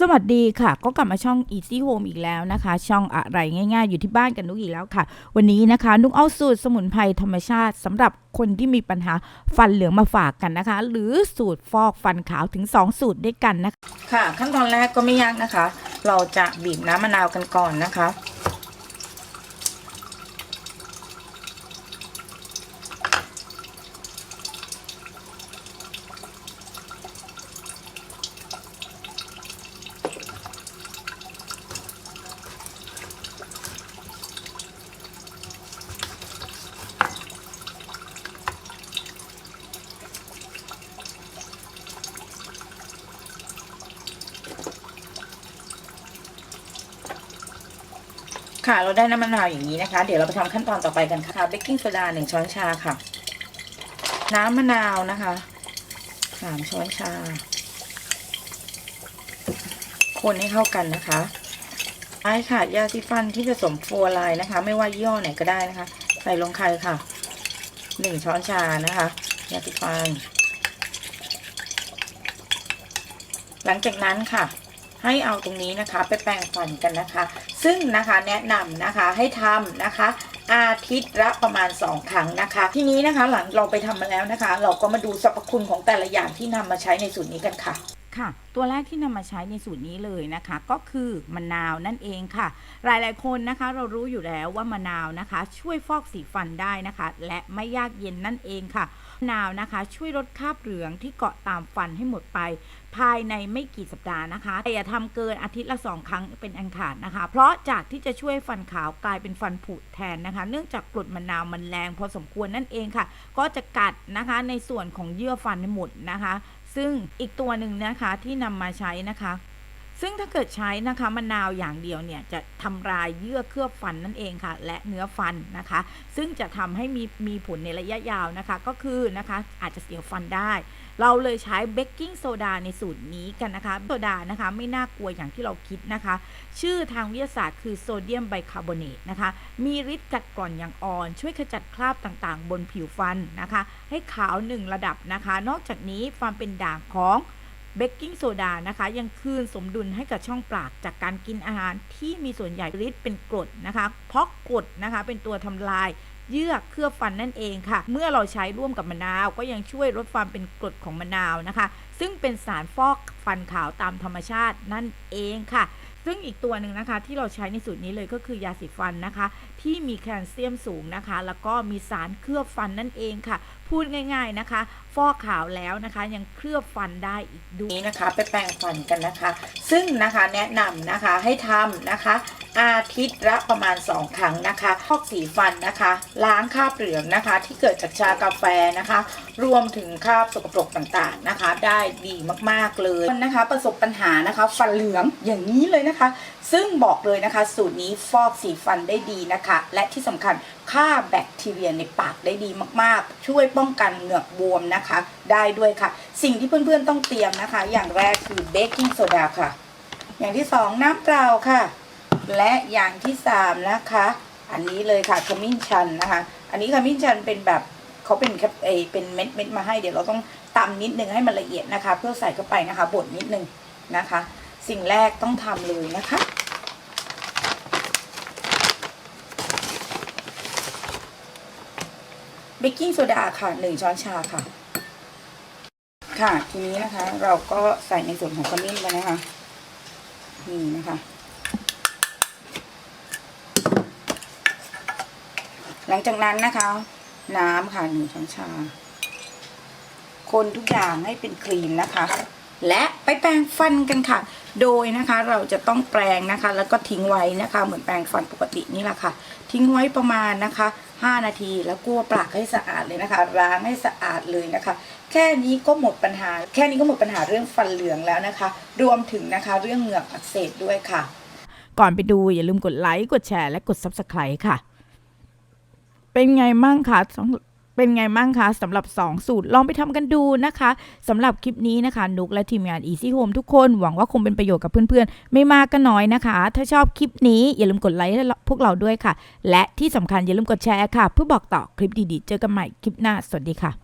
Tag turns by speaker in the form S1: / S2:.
S1: สวัสดีค่ะ ก็กลับมาช่อง Easy Home อีกแล้วนะคะ ช่องอะไรง่าย ๆ อยู่ที่บ้านกันนุกอีกแล้วค่ะ วันนี้นะคะนุกเอาสูตรสมุนไพรธรรมชาติสำหรับคนที่มีปัญหาฟันเหลืองมาฝากกันนะคะ หรือสูตรฟอกฟันขาวถึง 2 สูตรด้วยกันนะคะ
S2: ค่ะ ขั้นตอนแรกก็ไม่ยากนะคะ เราจะบีบน้ำมะนาวกันก่อนนะคะ ค่ะ เราได้น้ำมะนาวอย่างนี้นะคะ เดี๋ยวเราไปทำขั้นตอนต่อไปกันค่ะเบกกิ้งโซดาหนึ่งช้อนชาค่ะ น้ำมะนาวนะคะสามช้อนชา คนให้เข้ากันนะคะไอ้ค่ะยาสีฟันที่ผสมฟัวไลน์นะคะ ไม่ว่ายี่ห้อไหนก็ได้นะคะ ใส่ลงไข่ค่ะหนึ่งช้อนชานะคะยาสีฟัน หลังจากนั้นค่ะ ให้เอาตรงนี้นะคะ ไปแปรงฟันกันนะคะ ซึ่งนะคะแนะนำนะคะให้ทำนะคะ อาทิตย์ละประมาณ 2 ครั้งนะคะ ทีนี้นะคะหลังเราไปทำมาแล้วนะคะ เราก็มาดูสรรพคุณของแต่ละอย่างที่นำมาใช้ในสูตรนี้กันค่ะ
S1: ค่ะ ตัวแรกที่นำมาใช้ในสูตรนี้เลยนะคะ ก็คือมะนาวนั่นเองค่ะ หลายๆคนนะคะเรารู้อยู่แล้วว่ามะนาวนะคะ ช่วยฟอกสีฟันได้นะคะ และไม่ยากเย็นนั่นเองค่ะ นาวนะคะ ช่วยลดคราบเหลืองที่เกาะตามฟันให้หมดไป ภายในไม่กี่สัปดาห์นะคะแต่อย่าทำเกินอาทิตย์ละสองครั้งเป็นอันขาดนะคะ เพราะจากที่จะช่วยฟันขาวกลายเป็นฟันผุแทนนะคะ เนื่องจากกรดมะนาวมันแรงพอสมควรนั่นเองค่ะ ก็จะกัดนะคะในส่วนของเยื่อฟันให้หมดนะคะ ซึ่งอีกตัวหนึ่งนะคะที่นำมาใช้นะคะ ซึ่งถ้าเกิดใช้นะคะมะนาวอย่างเดียวเนี่ยจะทำลายเยื่อเคลือบฟันนั่นเองค่ะ และเนื้อฟันนะคะ ซึ่งจะทำให้มีมีผลในระยะยาวนะคะ ก็คือนะคะอาจจะเสียฟันได้ เราเลยใช้เบกกิ้งโซดาในสูตรนี้กันนะคะโซดานะคะไม่น่ากลัวอย่างที่เราคิดนะคะ ชื่อทางวิทยาศาสตร์คือโซเดียมไบคาร์บอเนตนะคะ มีฤทธิ์กัดกร่อนอย่างอ่อน ช่วยขจัดคราบต่างๆ บนผิวฟันนะคะ ให้ขาวหนึ่งระดับนะคะ นอกจากนี้ความเป็นด่างของ เบกกิ้งโซดานะคะยังคืนสมดุลให้กับช่องปากจากการกินอาหารที่มีส่วนใหญ่ฤทธิ์เป็นกรดนะคะเพราะกรดนะคะเป็นตัวทำลายเยื่อเคลือบฟันนั่นเองค่ะ เมื่อเราใช้ร่วมกับมะนาว ก็ยังช่วยลดความเป็นกรดของมะนาวนะคะ ซึ่งเป็นสารฟอกฟันขาวตามธรรมชาตินั่นเองค่ะ ซึ่งอีกตัวหนึ่งนะคะที่เราใช้ในสูตรนี้เลยก็คือยาสีฟันนะคะ ที่มีแคลเซียมสูงนะคะ แล้วก็มีสารเคลือบฟันนั่นเองค่ะ พูดง่าย ๆนะคะ ฟอกขาวแล้วนะคะยังเคลือบฟันได้อีกด้วย
S2: นี้นะคะไปแปรงฟันกันนะคะ ซึ่งนะคะแนะนำนะคะให้ทำนะคะ อาทิตย์ละประมาณ 2 ครั้งนะคะพอกสีฟันนะคะ ล้างคราบเหลืองนะคะ ที่เกิดจากชากาแฟนะคะ รวมถึงคราบสกปรกต่างๆนะคะ ได้ดีมากๆเลยนะคะ ประสบปัญหานะคะ ฟันเหลืองอย่างนี้เลยนะคะซึ่งบอกเลยนะคะ สูตรนี้ฟอกสีฟันได้ดีนะคะ และที่สำคัญฆ่าแบคทีเรียในปากได้ดีมากๆ ช่วยป้องกันเหงือกบวมนะคะ ได้ด้วยค่ะ สิ่งที่เพื่อนๆต้องเตรียมนะคะ อย่างแรกคือเบกกิ้งโซดาค่ะ อย่างที่สองน้ำเปล่าค่ะ และอย่างที่สามนะคะ อันนี้เลยค่ะขมิ้นชันนะคะ อันนี้ขมิ้นชันเป็นแบบเขาเป็นแคปเอเป็นเม็ดเม็ดๆมาให้เดี๋ยวเราต้องตำนิดนึงให้มันละเอียดนะคะ เพื่อใส่เข้าไปนะคะบดนิดนึงนะคะ สิ่งแรกต้องทำเลยนะคะ เบกกิ้งโซดาค่ะหนึ่งช้อนชาค่ะ ค่ะทีนี้นะคะ เราก็ใส่ในส่วนของขมิ้นไปนะคะ นี่นะคะ หลังจากนั้นนะคะ น้ำค่ะหนึ่งช้อนชา คนทุกอย่างให้เป็นครีมนะคะ และไปแปรงฟันกันค่ะ โดยนะคะเราจะต้องแปรงนะคะ แล้วก็ทิ้งไว้นะคะ เหมือนแปรงฟันปกตินี่แหละค่ะ ทิ้งไว้ประมาณนะคะ 5 นาทีแล้วกลัวปากให้สะอาดเลยนะคะล้างให้สะอาดเลยนะคะ แค่นี้ก็หมดปัญหา แค่นี้ก็หมดปัญหาเรื่องฟันเหลืองแล้วนะคะ รวมถึงนะคะเรื่องเหงือกอักเสบด้วยค่ะ
S1: ก่อนไปดูอย่าลืมกดไลค์กดแชร์และกด Subscribe ค่ะ เป็นไงมั่งคะ เป็นไงมั่งคะสำหรับ 2 สูตรลองไปทำกันดูนะคะสำหรับคลิปนี้นะคะ นุกและทีมงาน Easy Home ทุกคนหวังว่าคงเป็นประโยชน์กับเพื่อนๆ ไม่มากก็น้อยนะคะ ถ้าชอบคลิปนี้อย่าลืมกดไลค์ให้พวกเราด้วยค่ะ และที่สำคัญอย่าลืมกดแชร์ค่ะ เพื่อบอกต่อคลิปดีๆ เจอกันใหม่คลิปหน้า สวัสดีค่ะ